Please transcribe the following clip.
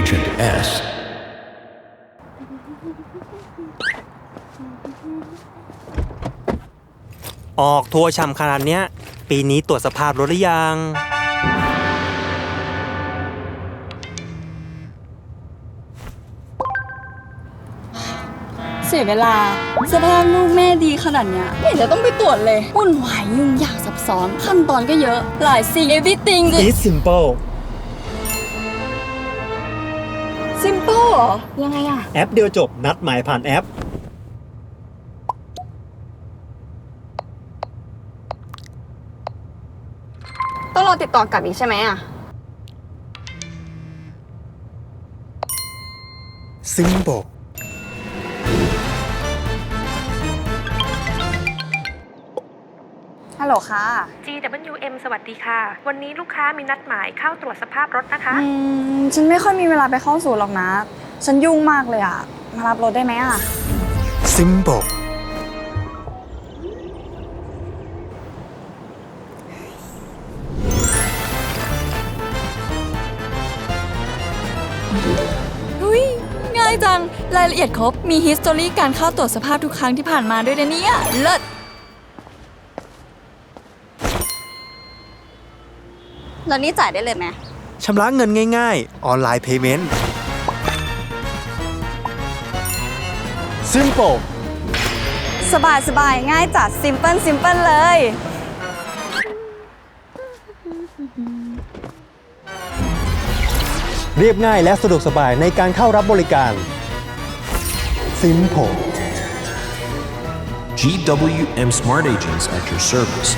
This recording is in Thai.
Agent S. ออกทัวร์ช่ำขนาดเนี้ย ปีนี้ตรวจสภาพรถหรือยัง เสียเวลาสภาพลูกแม่ดีขนาดเนี้ยไม่เห็นจะต้องไปตรวจเลยวุ่นวายยุ่งยากซับซ้อนขั้นตอนก็เยอะ หลายสิ่ง everything It's simple รอ ยังไงอะแอปเดียวจบนัดหมายผ่านแอป ต้องรอติดต่อกลับอีกใช่ไหมอะ simple ฮัลโหลค่ะ GWM สวัสดีค่ะ วันนี้ลูกค้ามีนัดหมายเข้าตรวจสภาพรถนะคะ อืม ฉันไม่ค่อยมีเวลาไปเข้าศูนย์หรอกนะ ฉันยุ่งมากเลยอะมารับรถได้ไหมอะ simple อุ้ยง่ายจัง รายละเอียดครบ มี history การเข้าตรวจสภาพทุกครั้งที่ผ่านมาด้วยนะเนี่ย เลิศ แล้วนี่จ่ายได้เลยไหมชำระเงินง่าย ๆ ออนไลน์เพย์เมนต์ simple สบายสบายง่ายจัด simple simple เลย เรียบง่ายและสะดวกสบายในการเข้ารับบริการ simple GWM Smart Agents at your service.